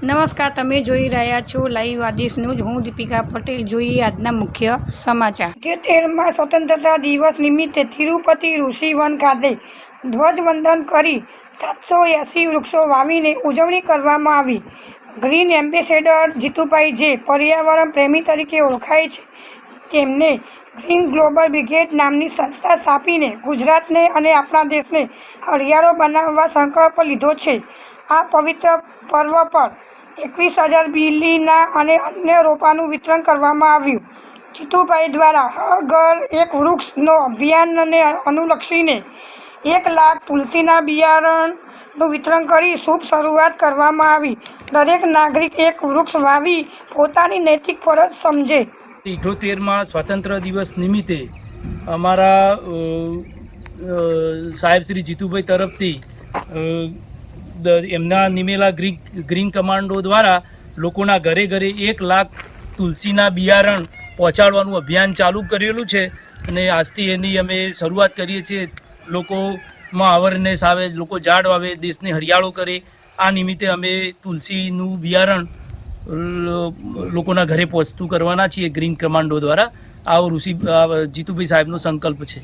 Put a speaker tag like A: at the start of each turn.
A: નમસ્કાર, તમે જોઈ રહ્યા છો લાઈવ આદેશ ન્યૂઝ હું દીપિકા પટેલ. જોઈએ આજના મુખ્ય સમાચાર. તેરમાં સ્વતંત્રતા દિવસ નિમિત્તે તિરુપતિ ઋષિવન ખાતે ધ્વજવંદન કરી સાતસો એંસી વૃક્ષો વાવીને ઉજવણી કરવામાં આવી. ગ્રીન એમ્બેસેડર જીતુભાઈ જે પર્યાવરણ પ્રેમી તરીકે ઓળખાય છે, તેમને ગ્રીન ગ્લોબલ બ્રિગેડ નામની સંસ્થા સ્થાપીને ગુજરાતને અને આપણા દેશને હરિયાળો બનાવવા સંકલ્પ લીધો છે. આ પવિત્ર પર્વ પર એકવીસ હજાર બિલીના અને અન્ય રોપાનું વિતરણ કરવામાં આવ્યું. જીતુભાઈ દ્વારા હર ઘર એક વૃક્ષનો અભિયાનને અનુલક્ષીને એક લાખ તુલસીના બિયારણનું વિતરણ કરી શુભ શરૂઆત કરવામાં આવી. દરેક નાગરિક એક વૃક્ષ વાવી પોતાની નૈતિક ફરજ સમજે.
B: ઇઠોતેરમાં સ્વાતંત્ર્ય દિવસ નિમિત્તે અમારા સાહેબ શ્રી જીતુભાઈ તરફથી એમના નિમેલા ગ્રીન ગ્રીન કમાન્ડો દ્વારા લોકોના ઘરે ઘરે એક લાખ તુલસીના બિયારણ પહોંચાડવાનું અભિયાન ચાલુ કરેલું છે અને આજથી એની અમે શરૂઆત કરીએ છીએ. લોકોમાં અવેરનેસ આવે, લોકો ઝાડ વાવે, દેશને હરિયાળો કરે. આ નિમિત્તે અમે તુલસીનું બિયારણ લોકોના ઘરે પહોંચતું કરવાના છીએ ગ્રીન કમાન્ડો દ્વારા. આવો ઋષિ જીતુભાઈ સાહેબનો સંકલ્પ છે.